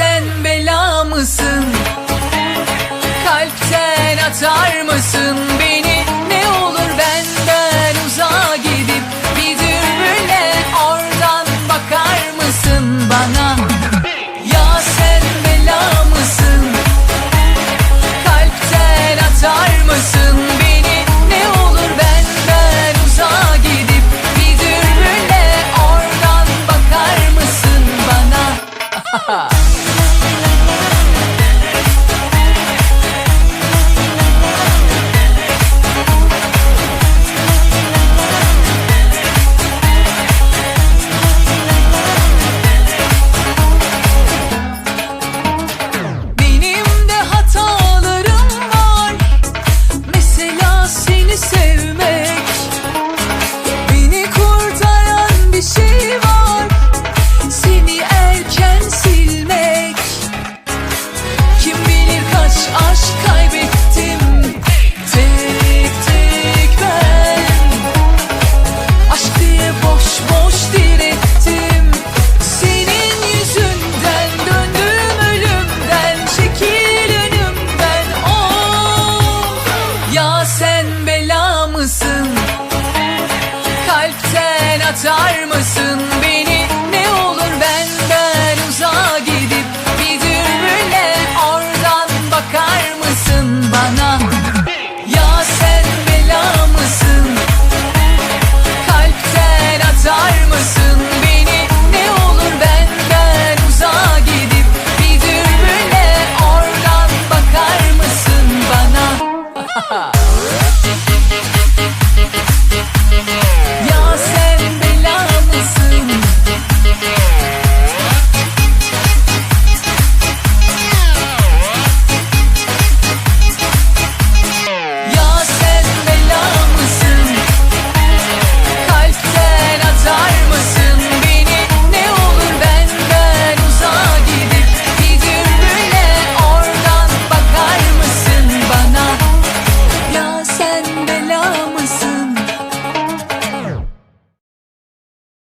sen bela mısın? Kalpten atar mısın beni? Ne olur benden uzağa gidip bir dürbünle oradan bakar mısın bana? Ya sen bela mısın? Kalpten atar mısın beni? Ne olur benden uzağa gidip bir dürbünle oradan bakar mısın bana? Ha seni sev যার